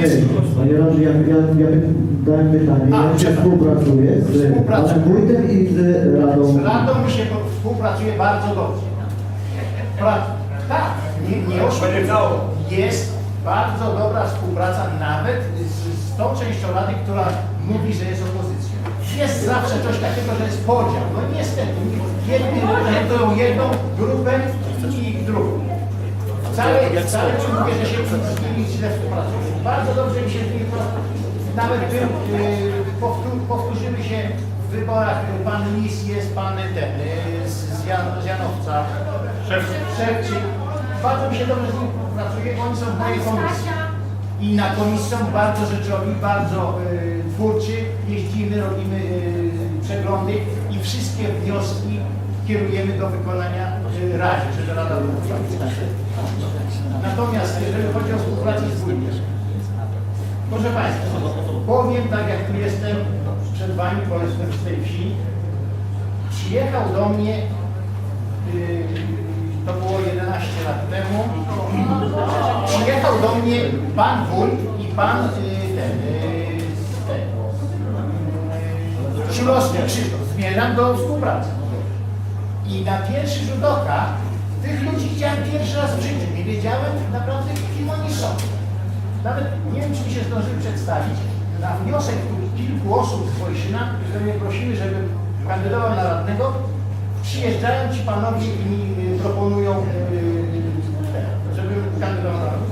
my. Panie ja, ja, ja dałem pytanie, A, jak się przepraszam. współpracuje z Współpracuję. panem wójtem i z radą. Z Radą mi się współpracuje bardzo dobrze. Pra, tak, nie, nie oszukuję. Jest bardzo dobra współpraca nawet z, z tą częścią Rady, która mówi, że jest opozycją. Jest zawsze coś takiego, że jest podział. No niestety, jedni reprezentują jedną grupę. Wcale, wcale nie mówię, że się z nimi źle współpracuje. Bardzo dobrze mi się z nimi pracuje. Nawet był, yy, powtó powtórzyły się w wyborach pan Lis jest pan ten, yy, z, Jan, z Janowca, Szewczyk. Bardzo mi się dobrze z nimi pracuje, oni są w mojej komisji. I na komisji są bardzo rzeczowi, bardzo yy, twórczy, jeździmy, robimy yy, przeglądy i wszystkie wnioski kierujemy do wykonania yy, Radzie, żeby Rada. Natomiast jeżeli chodzi o współpracę z wójtem, Proszę Państwa, powiem tak jak tu jestem przed Wami, bo jestem z tej wsi. Przyjechał do mnie, yy, to było 11 lat temu, przyjechał do mnie Pan Wójt i Pan yy, ten, yy, Szulowski Krzysztof. Zmierzam do współpracy. I na pierwszy rzut oka tych ludzi widziałem pierwszy raz w życiu. Nie wiedziałem naprawdę, kim oni są. Nawet nie wiem, czy mi się zdążyli przedstawić. Na wniosek kilku osób z Wolszyna, które mnie prosiły, żebym kandydował na radnego, przyjeżdżają ci panowie i mi y, proponują, y, żebym kandydował na radnego.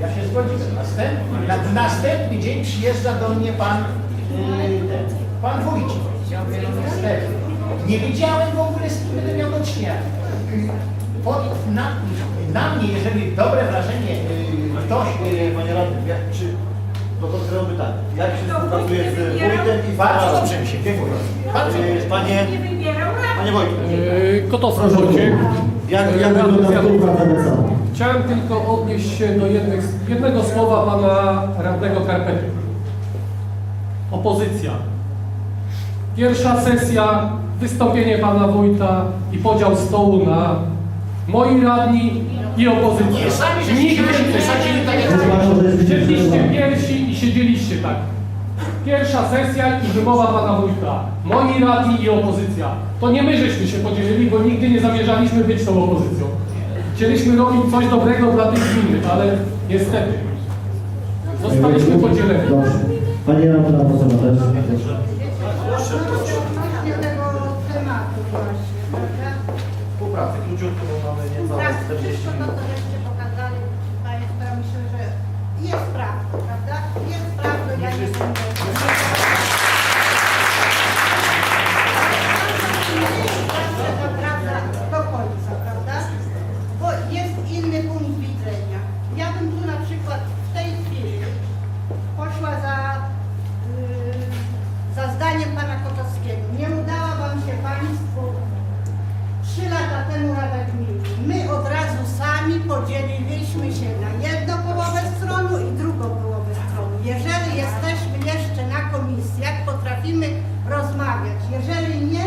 Ja się zgodziłem. Następny, na, następny dzień przyjeżdża do mnie pan, y, pan Wójcik. Ja no. Nie wiedziałem w ogóle, z kim będę miał do czynienia. Y, Pod, na, na mnie, jeżeli dobre wrażenie y, ktoś y, Panie radny, jak, czy, to konkretne pytanie, jak się współpracuje z wójtem i Bardzo dobrze mi się dziękuję. Bardzo dobrze. Panie, panie Wojtku, Yy, Kotowski Proszę Wojciech. jak, jak wygląda. Współpraca. Chciałem tylko odnieść się do jednych, jednego słowa pana radnego Karpety. Opozycja. Pierwsza sesja, wystąpienie pana wójta i podział stołu na moi radni i opozycję. Nie, sami żeście Nigdy się wysadzili tak jak Siedliście pierwsi i siedzieliście tak. Pierwsza sesja i wymowa pana wójta. Moi radni i opozycja. To nie my żeśmy się podzielili, bo nigdy nie zamierzaliśmy być tą opozycją. Chcieliśmy robić coś dobrego dla tych gminy, ale niestety zostaliśmy podzieleni. Dobrze. Pani Radna, proszę też. Odnośnie tego tematu właśnie, prawda? współpracy? Króciutko, bo mamy niecałe Tak, 40 wszystko to, minut. co żeście pokazali Państwo, ja myślę, że jest prawda, prawda? Jest prawda, ja nie będę... Zawsze ta prawda do końca, prawda? Bo jest inny punkt widzenia. Ja bym tu na przykład w tej chwili poszła za, yy, za zdaniem pana Kotowskiego. Nie udała wam się państwu trzy lata temu Rada Gminy. My od razu sami podzieliliśmy się na jedną połowę stronu i drugą połowę stronu. Jeżeli jesteśmy jeszcze na komisjach, potrafimy rozmawiać. Jeżeli nie,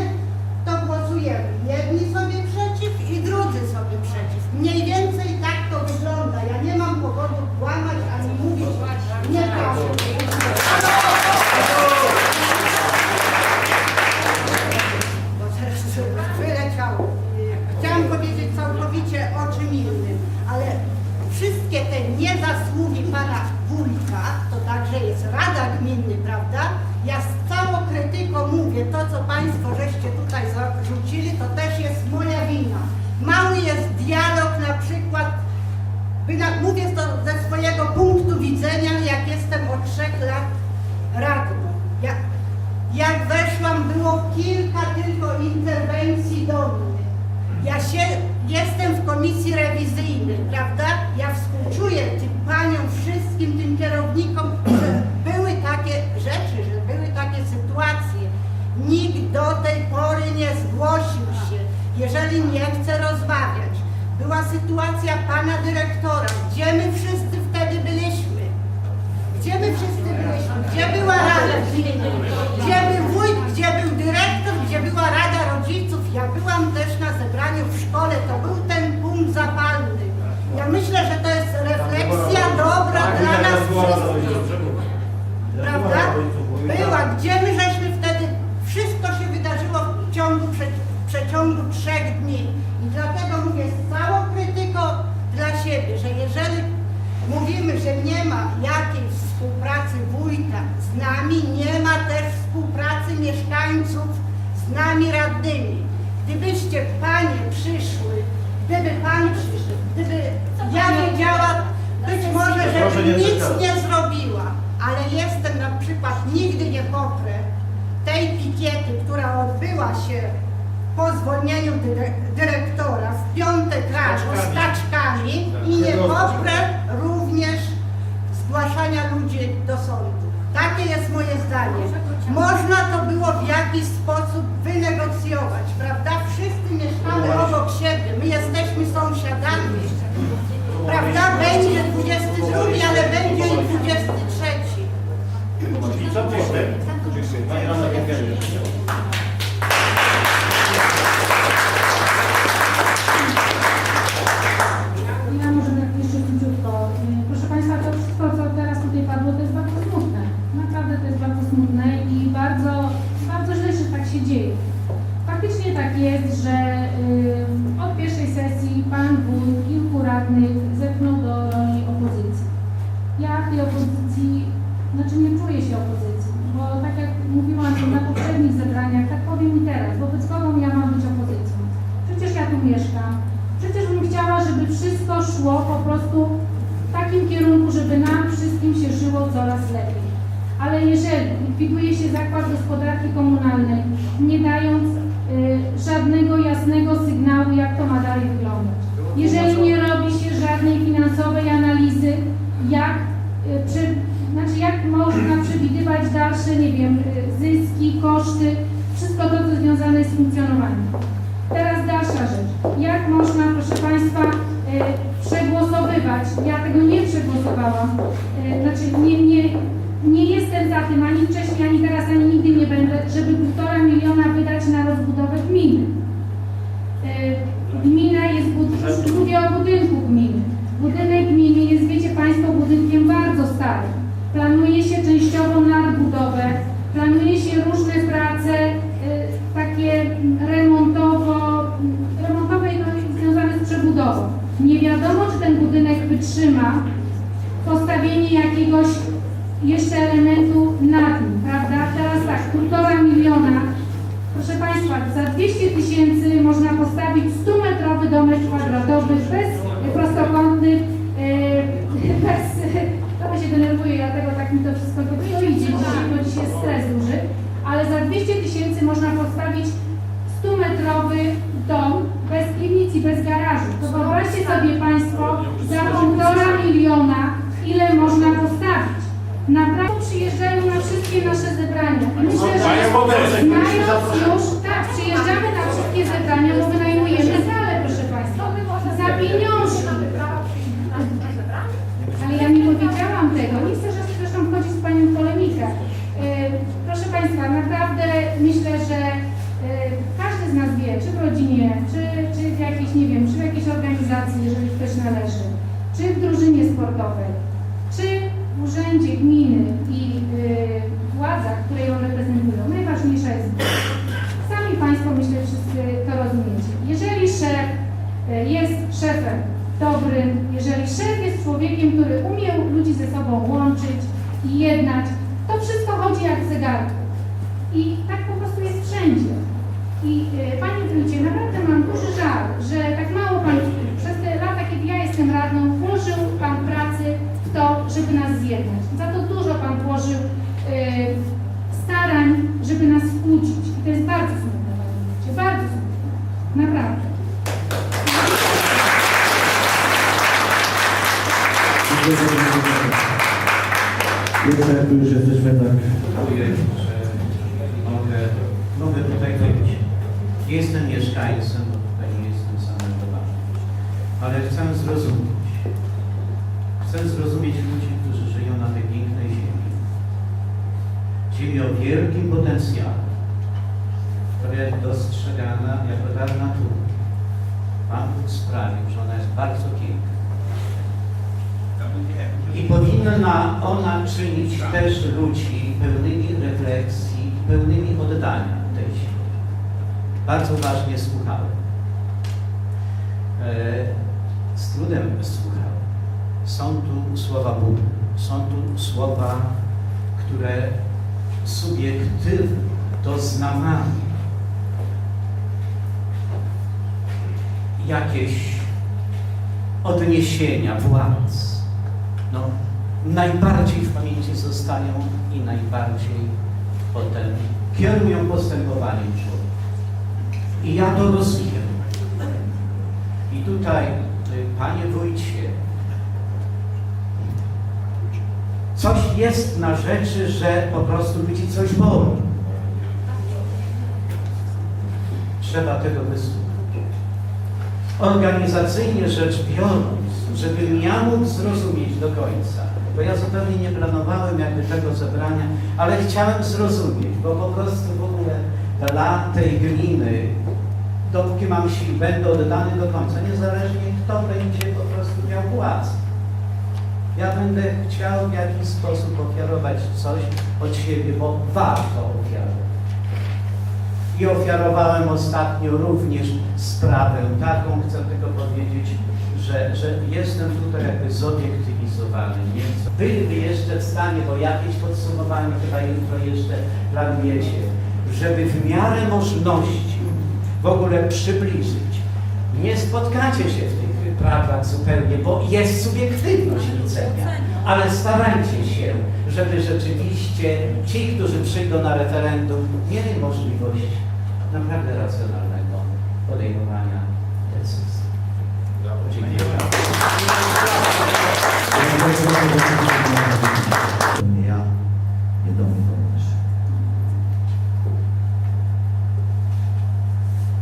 to głosujemy. Jedni sobie przeciw i drudzy sobie przeciw. Mniej więcej tak to wygląda. Ja nie mam powodu kłamać ani mówić nieprawdę. bo teraz wyleciało. Chciałam powiedzieć całkowicie o czym innym, ale wszystkie te niezasługi pana wójta, to także jest Rada Gminy, prawda? Ja z całą krytyką mówię, to co państwo żeście tutaj zarzucili, to też jest moja wina. Mały jest dialog na przykład, mówię to ze jeżeli nie chce rozmawiać. Była sytuacja pana dyrektora, gdzie my wszyscy wtedy byliśmy. Gdzie my wszyscy byliśmy? Gdzie była Rada? Gdzie był wójt? Gdzie był dyrektor? Gdzie była Rada Rodziców? Ja byłam też na zebraniu w szkole. To był ten punkt zapalny. Ja myślę, że to jest refleksja dobra dla nas wszystkich. nami, nie ma też współpracy mieszkańców z nami radnymi. Gdybyście Panie przyszły, gdyby Pan przyszedł, gdyby ja wiedziała, być może, że nic nie zrobiła, ale jestem na przykład, nigdy nie poprę tej pikiety, która odbyła się po zwolnieniu dyre- dyrektora w piątek rano z taczkami i nie poprę również ludzi do sądu. Takie jest moje zdanie. Można to było w jakiś sposób wynegocjować, prawda? Wszyscy mieszkamy obok siebie, my jesteśmy sąsiadami. Prawda? Będzie 22, ale będzie i 23. I co myślę? Mówiłam na poprzednich zebraniach, tak powiem i teraz, wobec kogo ja mam być opozycją? Przecież ja tu mieszkam, Przecież bym chciała, żeby wszystko szło po prostu w takim kierunku, żeby nam wszystkim się żyło coraz lepiej. Ale jeżeli likwiduje się zakład gospodarki komunalnej, nie dając y, żadnego jasnego sygnału, jak to ma dalej wyglądać, jeżeli nie robi się żadnej finansowej analizy, jak, y, przy, znaczy jak można przewidywać dalsze, nie wiem, y, zyski, koszty, wszystko to, co funkcjonowaniem. Teraz dalsza rzecz. Jak można, proszę Państwa, e, przegłosowywać? Ja tego nie przegłosowałam. E, znaczy, nie, nie, nie jestem za tym ani wcześniej, ani teraz, ani nigdy nie będę, żeby półtora miliona wydać na rozbudowę gminy. E, Gmina jest, mówię o budynku gminy. Budynek gminy jest, wiecie Państwo, budynkiem bardzo starym. Planuje się częściowo nadbudowę, planuje się różne prace y, takie mm, remontowo, mm, remontowe no, i związane z przebudową. Nie wiadomo, czy ten budynek wytrzyma postawienie jakiegoś jeszcze elementu nad nim, prawda? Teraz tak, półtora miliona. Proszę Państwa, za 200 tysięcy można postawić 100-metrowy domek kwadratowy bez prostokątny, yy, bez, trochę się denerwuję, dlatego tak mi to wszystko to idzie dzisiaj, bo dzisiaj jest stres duży, ale za 200 tysięcy można postawić 100-metrowy dom bez piwnic i bez garażu. To wyobraźcie sobie Państwo za półtora miliona, ile można postawić. Naprawdę przyjeżdżają na wszystkie nasze zebrania. Myślę, że znając już, tak, przyjeżdżamy na wszystkie zebrania, bo wynajmujemy salę, proszę Państwa, za pieniążki. Ale ja nie powiedziałam tego, nie chcę że zresztą wchodzić z Panią w polemikę. Yy, Proszę Państwa, naprawdę myślę, że yy, każdy z nas wie, czy w rodzinie, czy, czy w jakiejś, nie wiem, czy w jakiejś organizacji, jeżeli ktoś należy, czy w drużynie sportowej, urzędzie gminy i yy, władzach, które ją reprezentują, najważniejsza jest. Sami Państwo, myślę, wszyscy to rozumiecie. Jeżeli szef y, jest szefem dobrym, jeżeli szef jest człowiekiem, który umie ludzi ze sobą łączyć i jednać, to wszystko chodzi jak zegarku. I tak po prostu jest wszędzie. I y, Panie Wójcie, naprawdę mam duży żal, że tak mało Pan przez te lata, kiedy ja jestem radną, włożył Pan pracy w to, żeby nas zjednać. Za to dużo Pan włożył y, starań, żeby nas skłócić. I to jest bardzo smutne, Panie bardzo smutne. Naprawdę. Jeszcze jak tu już jesteśmy tak Dziękuję, że mogę, mogę tutaj być. Nie jestem mieszkańcem, bo tutaj nie jestem samym towarzem, ale chcę zrozumieć. Chcę zrozumieć ludzi, którzy żyją na tej pięknej ziemi. Ziemi o wielkim potencjale, która jest dostrzegana jako dar natury. Pan Bóg sprawił, że ona jest bardzo piękna. I powinna ona czynić też ludzi pełnymi refleksji, pełnymi oddania tej ziemi. Bardzo uważnie słuchałem. E, z trudem słuchałem. Są tu słowa Bóg, są tu słowa, które subiektywne doznawanie jakieś odniesienia władz, no, najbardziej w pamięci zostają i najbardziej potem kierują postępowaniem człowieka. I ja to rozumiem. I tutaj, y, panie wójcie, coś jest na rzeczy, że po prostu ludzi coś boli. Trzeba tego wysłuchać. Organizacyjnie rzecz biorąc, żebym ja mógł zrozumieć do końca, bo ja zupełnie nie planowałem jakby tego zebrania, ale chciałem zrozumieć, bo po prostu w ogóle dla tej gminy, dopóki mam sił, będę oddany do końca, niezależnie kto będzie po prostu miał władzę. Ja będę chciał w jakiś sposób ofiarować coś od siebie, bo warto ofiarować. I ofiarowałem ostatnio również sprawę taką, chcę tylko powiedzieć, że, że jestem tutaj jakby zobiektywizowany. Nie? Byliby jeszcze w stanie, bo jakieś podsumowanie chyba jutro jeszcze planujecie, żeby w miarę możliwości w ogóle przybliżyć. Nie spotkacie się w tych prawach zupełnie, bo jest subiektywność widzenia, ale starajcie się, żeby rzeczywiście ci, którzy przyjdą na referendum, mieli możliwość naprawdę racjonalnego podejmowania decyzji. Dziękuję ja, nie do mnie również.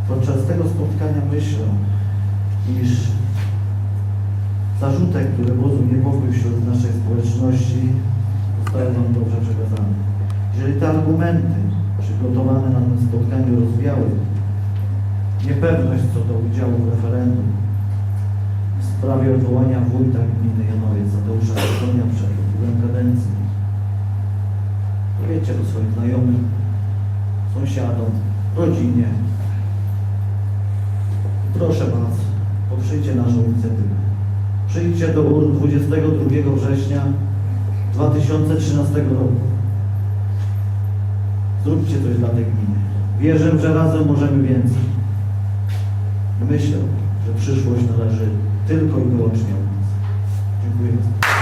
Podczas tego spotkania myślę, iż zarzuty, które budzą niepokój wśród naszej społeczności, zostały Wam dobrze przekazane. Jeżeli te argumenty przygotowane na tym spotkaniu rozwiały niepewność co do udziału w referendum w sprawie odwołania wójta gminy Janowiec Tadeusza Konia przed upływem kadencji, powiedzcie to swoim znajomym, sąsiadom, rodzinie. Proszę Was, poprzyjcie naszą inicjatywę. Przyjdźcie do urn 22 września 2013 roku. Zróbcie coś dla tej gminy. Wierzę, że razem możemy więcej. Myślę, że przyszłość należy tylko i wyłącznie od nas. Dziękuję.